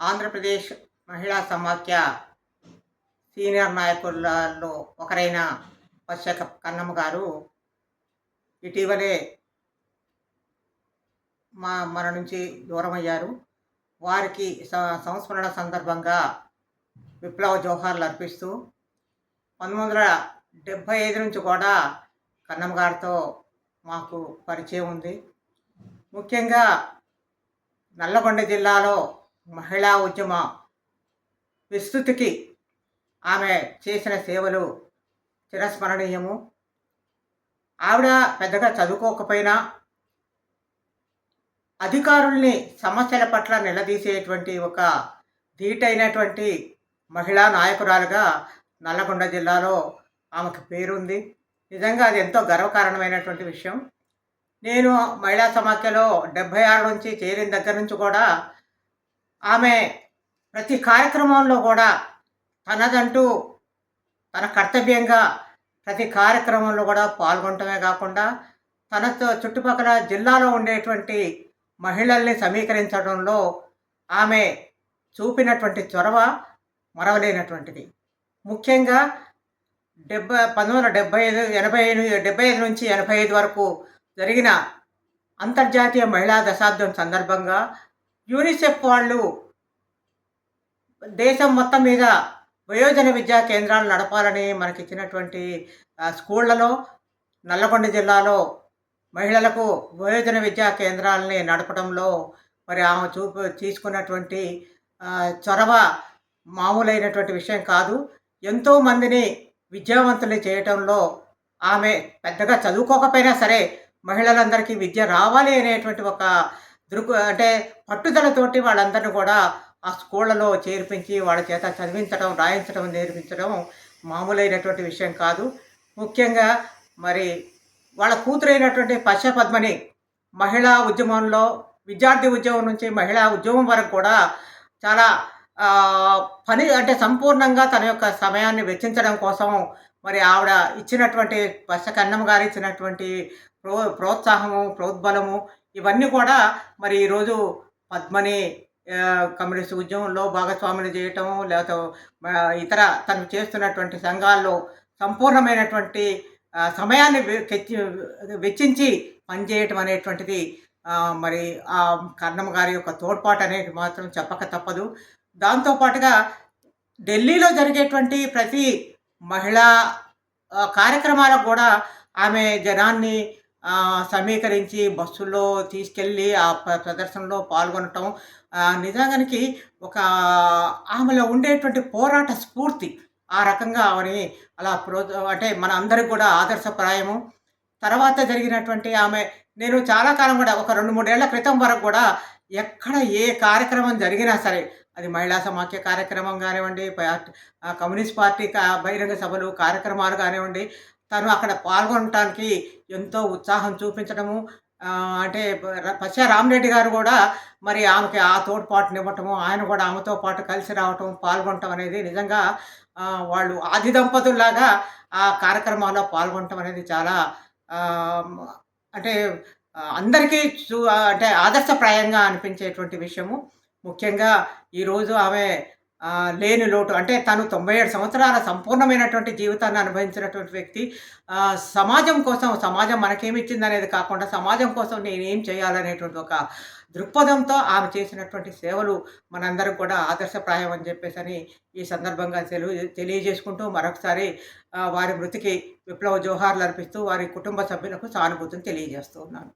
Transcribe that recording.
ఆంధ్రప్రదేశ్ మహిళా సమాఖ్య సీనియర్ నాయకులలో ఒకరైన పశ్చక కన్నమ్మ గారు. ఇటీవలే మా మన నుంచి దూరం అయ్యారు వారికి స- సంస్మరణ సందర్భంగా విప్లవ జోహార్లు అర్పిస్తూ పంతొమ్మిది వందల డెబ్భై ఐదు నుంచి కూడా కన్నమ్మ గారితో మాకు పరిచయం ఉంది. ముఖ్యంగా నల్లగొండ జిల్లాలో మహిళా ఉద్యమ విస్తృతికి ఆమె చేసిన సేవలు చిరస్మరణీయము. ఆవిడ పెద్దగా చదువుకోకపోయినా అధికారుల్ని సమస్యల పట్ల నిలదీసేటువంటి ఒక ధీటైనటువంటి మహిళా నాయకురాలుగా నల్లగొండ జిల్లాలో ఆమెకు పేరుంది. నిజంగా అది ఎంతో గర్వకారణమైనటువంటి విషయం. నేను మహిళా సమాఖ్యలో డెబ్భై ఆరు నుంచి చేరిన దగ్గర నుంచి కూడా ఆమె ప్రతి కార్యక్రమంలో కూడా తనదంటూ తన కర్తవ్యంగా ప్రతి కార్యక్రమంలో కూడా పాల్గొనటమే కాకుండా తనతో చుట్టుపక్కల జిల్లాలో ఉండేటువంటి మహిళల్ని సమీకరించడంలో ఆమె చూపినటువంటి చొరవ మరవలేనటువంటిది. ముఖ్యంగా డెబ్బై పంతొమ్మిది వందల డెబ్బై ఐదు ఎనభై ఐదు డెబ్బై ఐదు నుంచి ఎనభై ఐదు వరకు జరిగిన అంతర్జాతీయ మహిళా దశాబ్దం సందర్భంగా యూనిసెఫ్ వాళ్ళు దేశం మొత్తం మీద వయోజన విద్యా కేంద్రాలు నడపాలని మనకి ఇచ్చినటువంటి స్కూళ్ళలో నల్లగొండ జిల్లాలో మహిళలకు వయోజన విద్యా కేంద్రాలని నడపడంలో మరి ఆమె చూపు తీసుకున్నటువంటి చొరవ మామూలైనటువంటి విషయం కాదు. ఎంతో మందిని విద్యావంతుల్ని చేయటంలో ఆమె పెద్దగా చదువుకోకపోయినా సరే మహిళలందరికీ విద్య రావాలి అనేటువంటి ఒక దృక్ అంటే పట్టుదలతోటి వాళ్ళందరినీ కూడా ఆ స్కూళ్ళలో చేర్పించి వాళ్ళ చేత చదివించడం రాయించడం నేర్పించడం మామూలైనటువంటి విషయం కాదు. ముఖ్యంగా మరి వాళ్ళ కూతురైనటువంటి పశ్చ పద్మని మహిళా ఉద్యమంలో విద్యార్థి ఉద్యమం నుంచి మహిళా ఉద్యమం వరకు కూడా చాలా పని అంటే సంపూర్ణంగా తన యొక్క సమయాన్ని వెచ్చించడం కోసం మరి ఆవిడ ఇచ్చినటువంటి పశ్చ కన్నమ్మ గారు ఇచ్చినటువంటి ప్రో ప్రోత్సాహము ప్రోద్బలము ఇవన్నీ కూడా మరి ఈరోజు పద్మని కమ్యూనిస్ట్ ఉద్యమంలో భాగస్వాములు చేయటం లేకపోతే ఇతర తను చేస్తున్నటువంటి సంఘాల్లో సంపూర్ణమైనటువంటి సమయాన్ని వెచ్చించి పనిచేయటం అనేటువంటిది మరి ఆ కన్నమ్మ గారి యొక్క తోడ్పాటు అనేది మాత్రం చెప్పక తప్పదు. దాంతోపాటుగా ఢిల్లీలో జరిగేటువంటి ప్రతి మహిళా కార్యక్రమాలకు కూడా ఆమె జనాన్ని సమీకరించి బస్సుల్లో తీసుకెళ్ళి ఆ ప్ర- ప్రదర్శనలో పాల్గొనటం. ఆ, నిజానికి ఒక ఆమెలో ఉండేటువంటి పోరాట స్ఫూర్తి ఆ రకంగా ఆమెని అలా ప్రో అంటే మన అందరికి కూడా ఆదర్శప్రాయము. తర్వాత జరిగినటువంటి ఆమె నేను చాలా కాలం కూడా ఒక రెండు మూడేళ్ళ క్రితం వరకు కూడా ఎక్కడ ఏ కార్యక్రమం జరిగినా సరే అది మహిళా సమాఖ్య కార్యక్రమం కానివ్వండి కమ్యూనిస్ట్ పార్టీ బహిరంగ సభలు కార్యక్రమాలు కానివ్వండి తను అక్కడ పాల్గొనటానికి ఎంతో ఉత్సాహం చూపించడము అంటే ప- పశ్చ రామరెడ్డి గారు కూడా మరి ఆమెకి ఆ తోడ్పాటునివ్వటము ఆయన కూడా ఆమెతో పాటు కలిసి రావటం పాల్గొనటం అనేది నిజంగా వాళ్ళు ఆది దంపతుల్లాగా ఆ కార్యక్రమాల్లో పాల్గొనటం అనేది చాలా అంటే అందరికీ చూ అంటే ఆదర్శప్రాయంగా అనిపించేటువంటి విషయము. ముఖ్యంగా ఈరోజు ఆమె లేని లోటు. అంటే తను తొంభై ఏడు సంవత్సరాల సంపూర్ణమైనటువంటి జీవితాన్ని అనుభవించినటువంటి వ్యక్తి. సమాజం కోసం సమాజం మనకేమిచ్చింది అనేది కాకుండా సమాజం కోసం నేనేం చేయాలనేటువంటి ఒక దృక్పథంతో ఆమె చేసినటువంటి సేవలు మనందరం కూడా ఆదర్శప్రాయం అని చెప్పేసి అని ఈ సందర్భంగా తెలియ తెలియజేసుకుంటూ మరొకసారి వారి మృతికి విప్లవ జోహార్లు అర్పిస్తూ వారి కుటుంబ సభ్యులకు సానుభూతిని తెలియజేస్తూ ఉన్నాను.